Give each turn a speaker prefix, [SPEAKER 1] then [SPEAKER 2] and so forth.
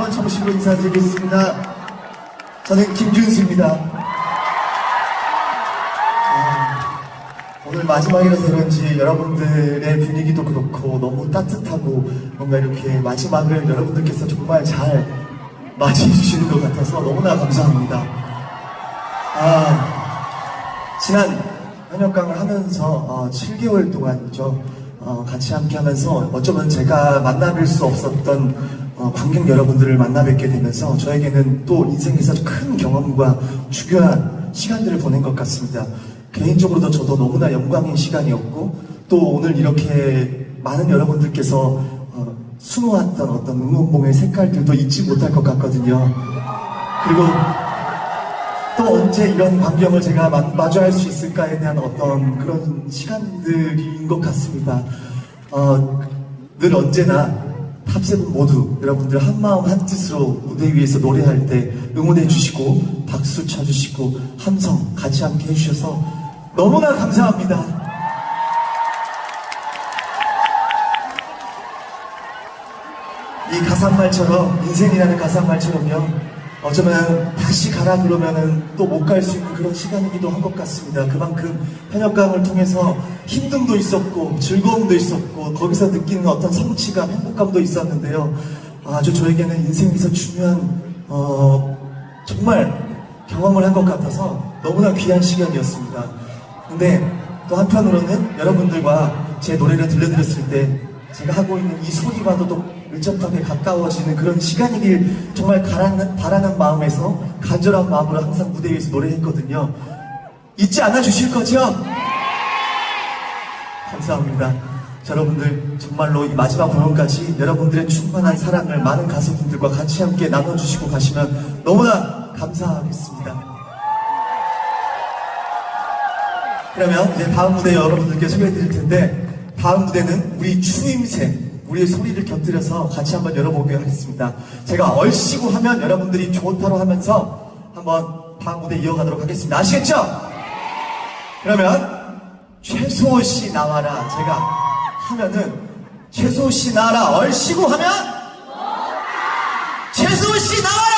[SPEAKER 1] 한번 정식으로 인사드리겠습니다. 저는 김준수입니다. 아, 오늘 마지막이라서 그런지 여러분들의 분위기도 그렇고 너무 따뜻하고 뭔가 이렇게 마지막을 여러분들께서 정말 잘 맞이해 주시는 것 같아서 너무나 감사합니다. 아, 지난 현역강을 하면서 어, 7개월 동안이죠. 어, 같이 함께 하면서 어쩌면 제가 만나뵐 수 없었던 어, 관객 여러분들을 만나 뵙게 되면서 저에게는 또 인생에서 큰 경험과 중요한 시간들을 보낸 것 같습니다. 개인적으로도 저도 너무나 영광인 시간이었고 또 오늘 이렇게 많은 여러분들께서 어, 수놓았던 어떤 응원봉의 색깔들도 잊지 못할 것 같거든요. 그리고 또 언제 이런 광경을 제가 마, 마주할 수 있을까에 대한 어떤 그런 시간들인 것 같습니다. 어, 늘 언제나 탑세븐 모두 여러분들 한마음 한뜻으로 무대 위에서 노래할 때 응원해 주시고 박수 쳐 주시고 함성 같이 함께 해주셔서 너무나 감사합니다. 이 가상말처럼 인생이라는 가상말처럼요 어쩌면 다시 가라 그러면은 또 못 갈 수 있는 그런 시간이기도 한 것 같습니다. 그만큼 현역강을 통해서 힘듦도 있었고 즐거움도 있었고 거기서 느끼는 어떤 성취감, 행복감도 있었는데요. 아주 저에게는 인생에서 중요한 어, 정말 경험을 한 것 같아서 너무나 귀한 시간이었습니다. 근데 또 한편으로는 여러분들과 제 노래를 들려드렸을 때 제가 하고 있는 이 소리와도 또 밀접하게 가까워지는 그런 시간이길 정말 바라는, 바라는 마음에서 간절한 마음으로 항상 무대 위에서 노래했거든요. 잊지 않아 주실 거죠? 감사합니다. 자, 여러분들 정말로 이 마지막 공연까지 여러분들의 충만한 사랑을 많은 가수분들과 같이 함께 나눠주시고 가시면 너무나 감사하겠습니다. 그러면 이제 다음 무대 여러분들께 소개해 드릴 텐데 다음 무대는 우리 추임새 우리의 소리를 곁들여서 같이 한번 열어보게 하겠습니다. 제가 얼씨구 하면 여러분들이 좋다로 하면서 한번 다음 무대 이어가도록 하겠습니다. 아시겠죠? 그러면 최소호 씨 나와라 제가 하면은 최소호 씨 나와라 얼씨구 하면 최소호 씨 나와라